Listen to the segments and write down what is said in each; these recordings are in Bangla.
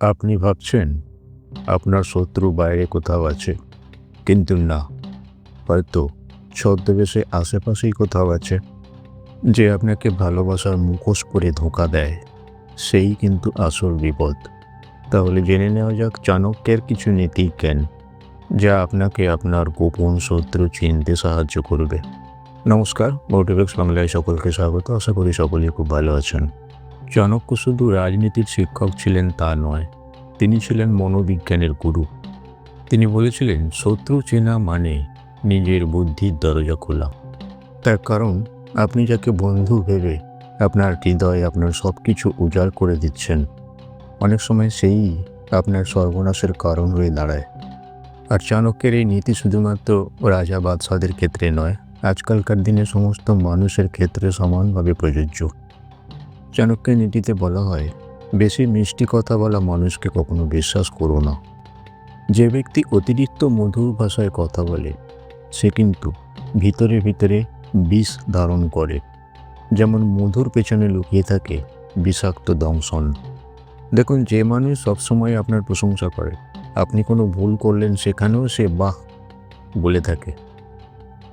আপনি ভাবছেন আপনার শত্রু বাইরে কোথাও আছে? কিন্তু না। হয়তো ছদ্মবেশে আশেপাশেই কোথাও আছে। যে আপনাকে ভালোবাসার মুখোশ পরে ধোঁকা দেয়, সেই কিন্তু আসল বিপদ। তাহলে জেনে নেওয়া যাক চাণক্যের কিছু নীতি জ্ঞান যা আপনাকে আপনার গোপন শত্রু চিনতে সাহায্য করবে। নমস্কার মোটিভেক্স বাংলায় সকলকে স্বাগত। আশা করি সকলেই খুব ভালো আছেন। চাণক্য শুধু রাজনীতির শিক্ষক ছিলেন তা নয়, তিনি ছিলেন মনোবিজ্ঞানের গুরু। তিনি বলেছিলেন, শত্রু চেনা মানে নিজের বুদ্ধির দরজা খোলা। তার কারণ, আপনি যাকে বন্ধু ভেবে আপনার হৃদয় আপনার সব কিছু উজাড় করে দিচ্ছেন, অনেক সময় সেই আপনার সর্বনাশের কারণ হয়ে দাঁড়ায়। আর চাণক্যের এই নীতি শুধুমাত্র রাজা বাদশাদের ক্ষেত্রে নয়, আজকালকার দিনে সমস্ত মানুষের ক্ষেত্রে সমানভাবে প্রযোজ্য। চাণক্যের নীতিতে বলা হয়, বেশি মিষ্টি কথা বলা মানুষকে কখনো বিশ্বাস করো না। যে ব্যক্তি অতিরিক্ত মধুর ভাষায় কথা বলে, সে কিন্তু ভিতরে ভিতরে বিষ ধারণ করে। যেমন মধুর পেছনে লুকিয়ে থাকে বিষাক্ত দংশন। দেখুন, যে মানুষ সবসময় আপনার প্রশংসা করে, আপনি কোনো ভুল করলেন সেখানেও সে বাহ বলে থাকে।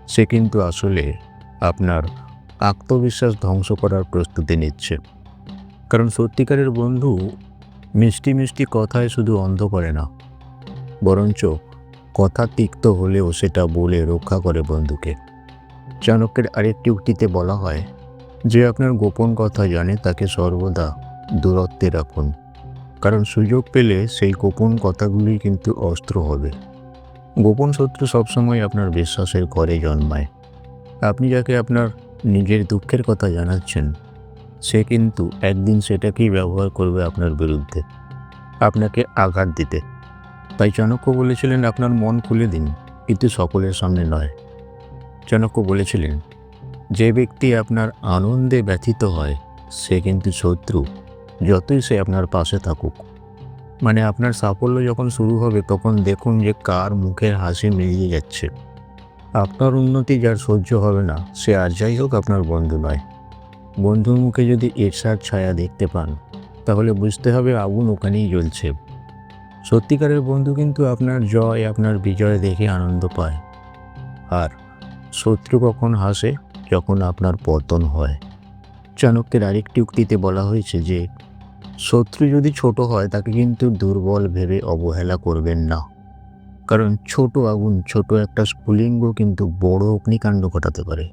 সে কিন্তু আসলে আপনার আত্মবিশ্বাস ধ্বংস করার প্রস্তুতি নিচ্ছে। কারণ সত্যিকারের বন্ধু মিষ্টি মিষ্টি কথায় শুধু অন্ধ করে না, বরঞ্চ কথা তিক্ত হলেও সেটা বলে রক্ষা করে বন্ধুকে। চাণক্যের আরেকটি উক্তিতে বলা হয়, যে আপনার গোপন কথা জানে তাকে সর্বদা দূরত্বে রাখুন। কারণ সুযোগ পেলে সেই গোপন কথাগুলি কিন্তু অস্ত্র হবে। গোপন শত্রু সবসময় আপনার বিশ্বাসের ঘরে জন্মায়। আপনি যাকে আপনার নিজের দুঃখের কথা জানাচ্ছেন, সে কিন্তু একদিন সেটাকেই ব্যবহার করবে আপনার বিরুদ্ধে, আপনাকে আঘাত দিতে। তাই চাণক্য বলেছিলেন, আপনার মন খুলে দিন, কিন্তু সকলের সামনে নয়। চাণক্য বলেছিলেন, যে ব্যক্তি আপনার আনন্দে ব্যথিত হয়, সে কিন্তু শত্রু, যতই সে আপনার পাশে থাকুক। মানে আপনার সাফল্য যখন শুরু হবে, তখন দেখুন যে কার মুখের হাসি মিলিয়ে যাচ্ছে। আপনার উন্নতি যার সহ্য হবে না, সে আর যাই হোক আপনার বন্ধু নয়। বন্ধুর মুখে যদি ঈর্ষার ছায়া দেখতে পান, তাহলে বুঝতে হবে আগুন ওখানেই জ্বলছে। সত্যিকারের বন্ধু কিন্তু আপনার জয়, আপনার বিজয় দেখে আনন্দ পায়। আর শত্রু কখন হাসে? যখন আপনার পতন হয়। চাণক্যের আরেকটি উক্তিতে বলা হয়েছে যে, শত্রু যদি ছোট হয়, তাকে কিন্তু দুর্বল ভেবে অবহেলা করবেন না। কারণ ছোট আগুন, ছোট একটা স্ফুলিঙ্গ কিন্তু বড় অগ্নিকাণ্ড ঘটাতে পারে।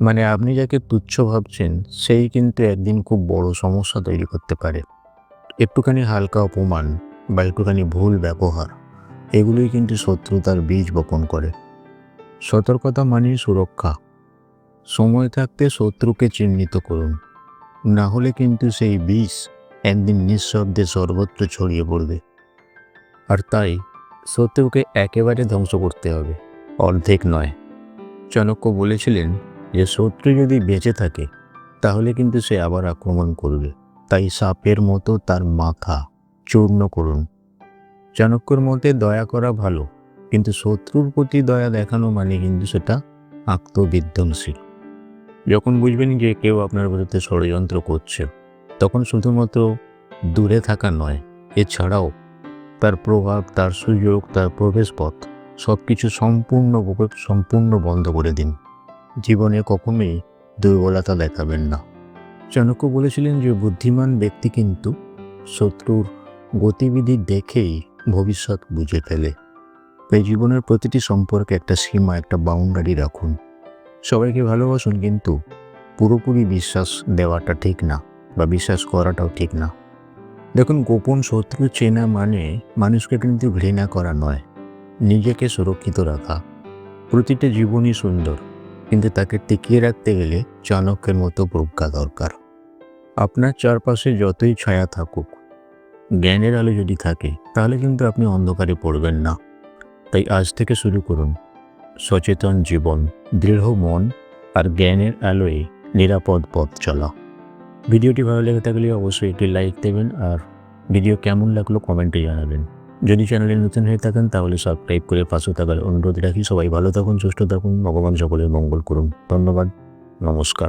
মানে আপনি যাকে তুচ্ছ ভাবছেন, সেই কিন্তু একদিন খুব বড় সমস্যা তৈরি করতে পারে। একটুখানি হালকা অপমান বা একটুখানি ভুল ব্যবহার, এগুলোই কিন্তু শত্রুতার বীজ বপন করে। সতর্কতা মানেই সুরক্ষা। সময় থাকতে শত্রুকে চিহ্নিত করুন। না হলে কিন্তু সেই বিষ একদিন নিঃশব্দে সর্বত্র ছড়িয়ে পড়বে। আর তাই শত্রুকে একেবারে ধ্বংস করতে হবে। অর্ধেক নয়। চাণক্য বলেছিলেন যে, শত্রু যদি বেঁচে থাকে, তাহলে কিন্তু সে আবার আক্রমণ করবে। তাই সাপের মতো তার মাথা চূর্ণ করুন। চাণক্যর মতে দয়া করা ভালো, কিন্তু শত্রুর প্রতি দয়া দেখানো মানে কিন্তু সেটা আত্মবিধ্বংসী। যখন বুঝবেন যে কেউ আপনার বিরুদ্ধে ষড়যন্ত্র করছে, তখন শুধুমাত্র দূরে থাকা নয়, এছাড়াও তার প্রভাব, তার সুযোগ, তার প্রবেশপথ সব কিছু সম্পূর্ণভাবে সম্পূর্ণ বন্ধ করে দিন। জীবনে কখনোই দুর্বলতা দেখাবেন না। চাণক্য বলেছিলেন যে, বুদ্ধিমান ব্যক্তি কিন্তু শত্রুর গতিবিধি দেখেই ভবিষ্যৎ বুঝে ফেলে। তাই জীবনের প্রতিটি সম্পর্কে একটা সীমা, একটা বাউন্ডারি রাখুন। সবাইকে ভালোবাসুন কিন্তু পুরোপুরি বিশ্বাস দেওয়াটা ঠিক না বা বিশ্বাস করাটাও ঠিক না। দেখুন, গোপন শত্রু চেনা মানে মানুষকে কিন্তু ঘৃণা করা নয়। নিজেকে সুরক্ষিত রাখা। প্রতিটা জীবনই সুন্দর, কিন্তু তাকে টিকিয়ে রাখতে গেলে চাণক্যের মতো প্রজ্ঞা দরকার। আপনার চারপাশে যতই ছায়া থাকুক, জ্ঞানের আলো যদি থাকে, তাহলে কিন্তু আপনি অন্ধকারে পড়বেন না। তাই আজ থেকে শুরু করুন। সচেতন জীবন, দৃঢ় মন আর জ্ঞানের আলোয় নিরাপদ পথ চলা। ভিডিওটি ভালো লেগে থাকলে অবশ্যই একটি লাইক দেবেন আর ভিডিও কেমন লাগল কমেন্টে জানাবেন। যদি চ্যানেলে নতুন হয়ে থাকেন, তাহলে সাবস্ক্রাইব করে পাশে থাকার অনুরোধ রাখি। সবাই ভালো থাকুন, সুস্থ থাকুন, ভগবান সকলের মঙ্গল করুন। ধন্যবাদ, নমস্কার।